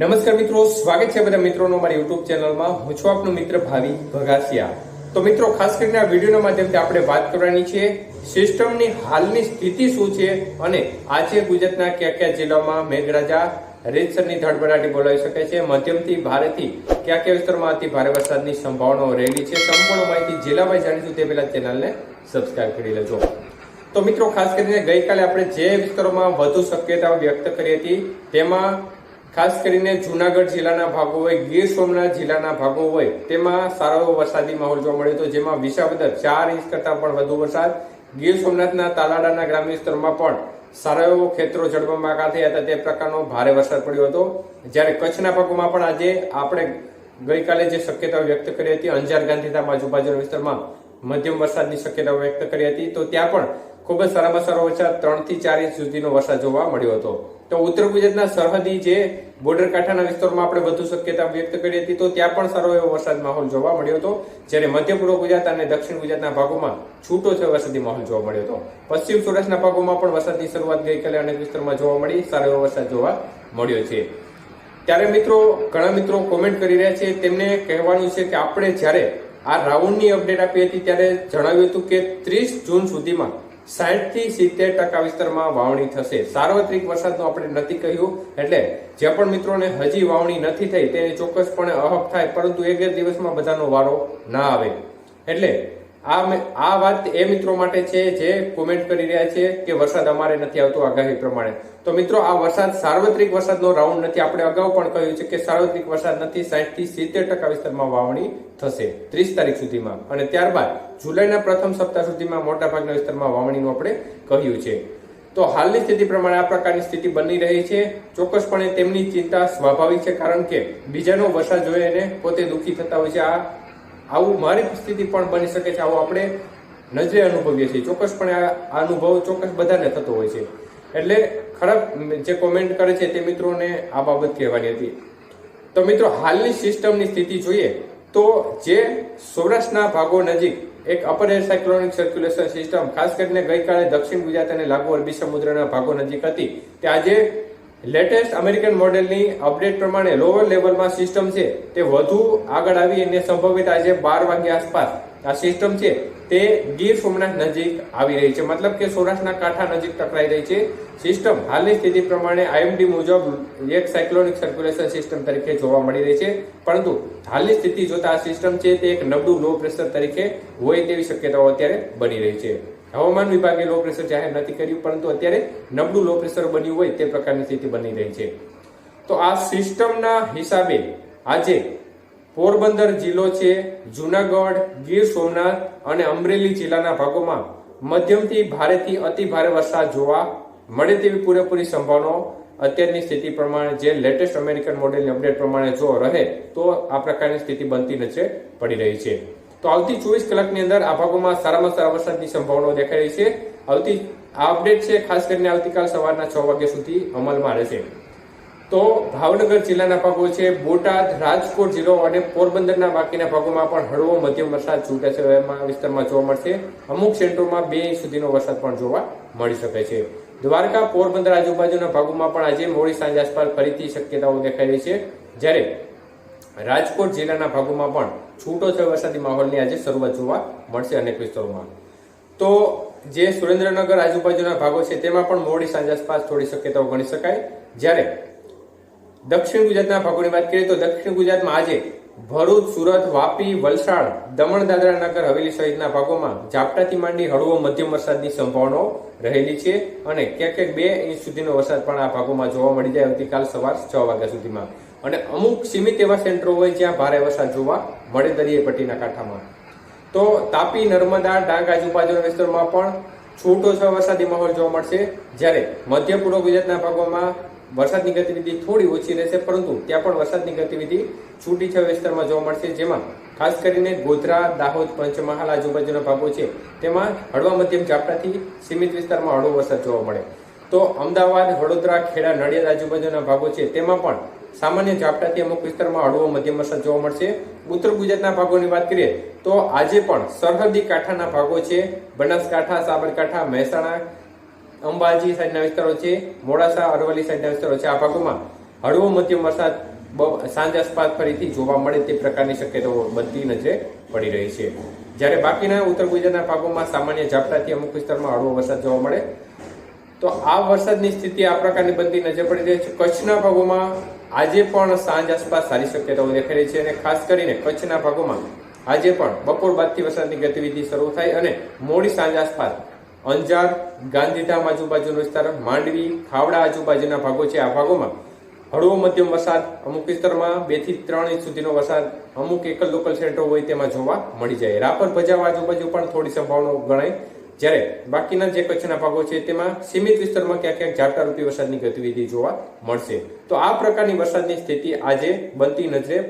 નમસ્કાર મિત્રો, સ્વાગત છે બધા મિત્રોનો મારી યુટ્યુબ ચેનલમાં. હું છું આપનો મિત્ર ભાવિ ભગાસિયા. તો મિત્રો, ખાસ કરીને આ વિડીયોના માધ્યમથી આપણે વાત કરવાની છે સિસ્ટમની હાલની સ્થિતિ શું છે અને આજે ગુજરાતના કયા કયા જિલ્લામાં મેઘરાજા રીતસરની ધડબડાટી બોલાવી શકે છે. મધ્યમથી ભારેથી કયા કયા વિસ્તારમાં અતિ ભારે વરસાદની સંભાવનાઓ રહેલી છે સંપૂર્ણ માહિતી જિલ્લામાં જાણીશું. તે પહેલા ચેનલને સબસ્ક્રાઇબ કરી લેજો. તો મિત્રો, ખાસ કરીને ગઈકાલે આપણે જે વિસ્તારોમાં વધુ શક્યતાઓ વ્યક્ત કરી હતી, તેમાં ખાસ કરીને જુનાગઢ જિલ્લાના ભાગો હોય, ગીર સોમનાથ જિલ્લાના ભાગો હોય, તેમાં સારો વરસાદી માહોલ જોવા મળ્યો હતો, જેમાં વિસાવદર ચાર ઇંચ કરતા પણ વધુ વરસાદ, ગીર સોમનાથના તાલાડાના ગ્રામ્ય વિસ્તારમાં પણ સારા એવો ખેતરો જળબંબાકાર થયા હતા, તે પ્રકારનો ભારે વરસાદ પડ્યો હતો. જ્યારે કચ્છના ભાગોમાં પણ આજે આપણે ગઈકાલે જે શક્યતાઓ વ્યક્ત કરી હતી, અંજાર, ગાંધીધામ આજુબાજુના વિસ્તારમાં મધ્યમ વરસાદની શક્યતાઓ વ્યક્ત કરી હતી, તો ત્યાં પણ ખૂબ જ સારામાં સારો વરસાદ ત્રણથી ચાર ઇંચ સુધીનો વરસાદ જોવા મળ્યો હતો. તો ઉત્તર ગુજરાતના સરહદી જે બોર્ડર કાંઠાના વિસ્તારમાં આપણે વધુ શક્યતા વ્યક્ત કરી હતી, તો ત્યાં પણ સારો એવો વરસાદ માહોલ જોવા મળ્યો હતો. જ્યારે મધ્ય પૂર્વ ગુજરાત અને દક્ષિણ ગુજરાતના ભાગોમાં છૂટો છે વરસાદી માહોલ જોવા મળ્યો હતો. પશ્ચિમ સૌરાષ્ટ્રના ભાગોમાં પણ વરસાદની શરૂઆત ગઈકાલે અનેક વિસ્તારમાં જોવા મળી, સારો એવો વરસાદ જોવા મળ્યો છે. ત્યારે મિત્રો, ઘણા મિત્રો કોમેન્ટ કરી રહ્યા છે, તેમને કહેવાનું છે કે આપણે જ્યારે આ રાઉન્ડની અપડેટ આપી હતી, ત્યારે જણાવ્યું હતું કે ત્રીસ જૂન સુધીમાં સાઠથી સિત્તેર ટકા વિસ્તારમાં વાવણી થશે. સાર્વત્રિક વરસાદનું આપણે નથી કહ્યું, એટલે જે પણ મિત્રોને હજી વાવણી નથી થઈ, તેને ચોક્કસપણે અહક થાય, પરંતુ એક દિવસમાં બધાનો વારો ના આવે. એટલે આ આ વાત એ મિત્રો માટે છે, જે કોમેન્ટ કરી રહ્યા છે કે વરસાદ અમારે નથી આવતો આગાહી પ્રમાણે. તો મિત્રો, આ વરસાદ સાર્વત્રિક વરસાદનો રાઉન્ડ નથી. આપણે અગાઉ પણ કહ્યું છે કે સાર્વત્રિક વરસાદ નથી. સાઠથી સિત્તેર ટકા વિસ્તારમાં વાવણી થશે ત્રીસ તારીખ સુધીમાં. અને ત્યારબાદ જુલાઈના પ્રથમ સપ્તાહ સુધીમાં મોટાભાગના વિસ્તારમાં વાવણીનું આપણે કહ્યું છે. તો હાલની સ્થિતિ પ્રમાણે આ પ્રકારની સ્થિતિ બની રહી છે. ચોક્કસપણે તેમની ચિંતા સ્વાભાવિક છે, કારણ કે બીજાનો વરસાદ જોઈને પોતે દુઃખી થતા હોય છે. આ આવું મારી સ્થિતિ પણ બની શકે છે, આવું આપણે નજરે અનુભવીએ છીએ. ચોક્કસપણે આ અનુભવ ચોક્કસ બધાને થતો હોય છે. એટલે ખરાબ જે કોમેન્ટ કરે છે તે મિત્રોને આ બાબત કહેવાની હતી. તો મિત્રો, હાલની સિસ્ટમની સ્થિતિ જોઈએ તો જે સૌરાષ્ટ્રના ભાગો નજીક એક upper air cyclonic circulation system ખાસ કરીને ગઈકાલે દક્ષિણ ગુજરાત અને લાગુ અરબી સમુદ્રના ભાગો નજીક હતી, તે આજે લેટેસ્ટ અમેરિકન મોડેલની અપડેટ પ્રમાણે લોઅર લેવલમાં સિસ્ટમ છે, તે વધુ આગળ આવી અને સંભવિત આજે બાર વાગ્યા આસપાસ આ સિસ્ટમ છે, તે ગીર સોમનાથ નજીક આવી રહી છે. મતલબ કે સૌરાષ્ટ્રના કાંઠા નજીક ટકરાઈ રહી છે. સિસ્ટમ હાલની સ્થિતિ પ્રમાણે આઈએમડી મુજબ એક સાયક્લોનિક સર્ક્યુલેશન સિસ્ટમ તરીકે જોવા મળી રહી છે. પરંતુ હાલની સ્થિતિ જોતા આ સિસ્ટમ છે, તે એક નબળું લો પ્રેશર તરીકે હોય તેવી શક્યતાઓ અત્યારે બની રહી છે. હવામાન વિભાગે લો પ્રેશર જાહેર નથી કર્યું, પરંતુ અત્યારે નબળું લો પ્રેશર બન્યું હોય તે પ્રકારની સ્થિતિ બની રહી છે. તો આ સિસ્ટમના હિસાબે આજે પોરબંદર જિલ્લો છે, જુનાગઢ, ગીર સોમનાથ અને અમરેલી જિલ્લાના ભાગોમાં મધ્યમથી ભારેથી અતિ ભારે વરસાદ જોવા મળે તેવી પૂરેપૂરી સંભાવનાઓ અત્યારની સ્થિતિ પ્રમાણે જે લેટેસ્ટ અમેરિકન મોડેલની અપડેટ પ્રમાણે જો રહે, તો આ પ્રકારની સ્થિતિ બનતી નજરે પડી રહી છે. તો આવતી ચોવીસ કલાકની અંદર આ ભાગોમાં સારામાં સારા વરસાદની સંભાવનાઓ દેખાઈ રહી છે. આવતી આ અપડેટ છે, ખાસ કરીને આવતીકાલ સવારના છ વાગ્યા સુધી અમલમાં રહેશે. તો ભાવનગર જિલ્લાના ભાગો છે, બોટાદ, રાજકોટ જિલ્લો અને પોરબંદરના બાકીના ભાગોમાં પણ હળવો મધ્યમ વરસાદ છૂટાછવાયા વિસ્તારમાં જોવા મળશે. અમુક સેન્ટરોમાં બે ઇંચ સુધીનો વરસાદ પણ જોવા મળી શકે છે. દ્વારકા, પોરબંદર આજુબાજુના ભાગોમાં પણ આજે મોડી સાંજ આસપાસ ફરીથી શક્યતાઓ દેખાઈ રહી છે. જ્યારે રાજકોટ જિલ્લાના ભાગોમાં પણ છૂટો છે વરસાદી માહોલની આજે શરૂઆત જોવા મળશે અનેક વિસ્તારોમાં. તો જે સુરેન્દ્રનગર આજુબાજુના ભાગો છે, તેમાં પણ મોડી સાંજ આસપાસ થોડી શક્યતાઓ ગણી શકાય. જ્યારે દક્ષિણ ગુજરાતના ભાગોની વાત કરીએ તો દક્ષિણ ગુજરાતમાં આજે ભરૂચ, સુરત, વાપી, વલસાડ, દમણ, દાદરા નગર, હવેલી સહિતના ભાગોમાં ઝાપટાથી માંડી હળવો મધ્યમ વરસાદની સંભાવનાઓ રહેલી છે અને ક્યાંક ક્યાંક બે ઇંચ સુધીનો વરસાદ પણ આ ભાગોમાં જોવા મળી જાય આવતીકાલ સવાર છ વાગ્યા સુધીમાં. અને અમુક સીમિત એવા સેન્ટરો હોય જ્યાં ભારે વરસાદ જોવા મળે દરિયાઈ પટ્ટીના કાંઠામાં. તો તાપી, નર્મદા, ડાંગ આજુબાજુના વિસ્તારોમાં પણ છૂટો છ વરસાદી માહોલ જોવા મળશે. જ્યારે મધ્ય પૂર્વ ગુજરાતના ભાગોમાં વરસાદની ગતિવિધિ થોડી ઓછી રહેશે, પરંતુ ત્યાં પણ વરસાદની ગતિવિધિ છૂટી છ વિસ્તારમાં જોવા મળશે. જેમાં ખાસ કરીને ગોધરા, દાહોદ, પંચમહાલ આજુબાજુના ભાગો છે, તેમાં હળવા મધ્યમ ઝાપટાથી સીમિત વિસ્તારમાં હળવો વરસાદ જોવા મળે. તો અમદાવાદ, વડોદરા, ખેડા, નડિયાદ આજુબાજુના ભાગો છે, તેમાં પણ સામાન્ય ઝાપટાથી અમુક વિસ્તારમાં હળવો મધ્યમ વરસાદ જોવા મળશે. ઉત્તર ગુજરાતના ભાગોની વાત કરીએ તો આજે પણ સરહદી કાંઠાના ભાગો છે. બનાસકાંઠા, સાબરકાંઠા, મહેસાણા, અંબાજી સાઈડના વિસ્તારો છે. મોડાસા, અરવલ્લી સાઈડના વિસ્તારો છે. આ ભાગોમાં હળવો મધ્યમ વરસાદ સાંજ આસપાસ ફરીથી જોવા મળે તે પ્રકારની શક્યતાઓ બધી નજરે પડી રહી છે. જ્યારે બાકીના ઉત્તર ગુજરાતના ભાગોમાં સામાન્ય ઝાપટાથી અમુક વિસ્તારમાં હળવો વરસાદ જોવા મળે તો આ વરસાદની સ્થિતિ આ પ્રકારની બનતી નજર પડી રહી છે. કચ્છના ભાગોમાં આજે પણ સાંજ આસપાસ સારી શક્યતાઓ દેખાઈ રહી છે અને ખાસ કરીને કચ્છના ભાગોમાં આજે પણ બપોર બાદથી વરસાદની ગતિવિધિ શરૂ થાય અને મોડી સાંજ આસપાસ અંજાર, ગાંધીધામ આજુબાજુનો વિસ્તાર, માંડવી, ખાવડા આજુબાજુના ભાગો છે. આ ભાગોમાં હળવો મધ્યમ વરસાદ અમુક વિસ્તારમાં બેથી ત્રણ ઇંચ સુધીનો વરસાદ અમુક એકલ લોકલ સેન્ટરો હોય તેમાં જોવા મળી જાય. રાપર ભજાવ આજુબાજુ પણ થોડી સંભાવનાઓ ગણાય. જ્યારે બાકીના જે કચ્છના ભાગો છે તેમાં સીમિત વિસ્તારમાં ક્યાંક ક્યાંક ઝાપટા રૂપી વરસાદની ગતિવિધિ જોવા મળશે. તો આ પ્રકારની વરસાદની સ્થિતિ આજે બનતી નજરે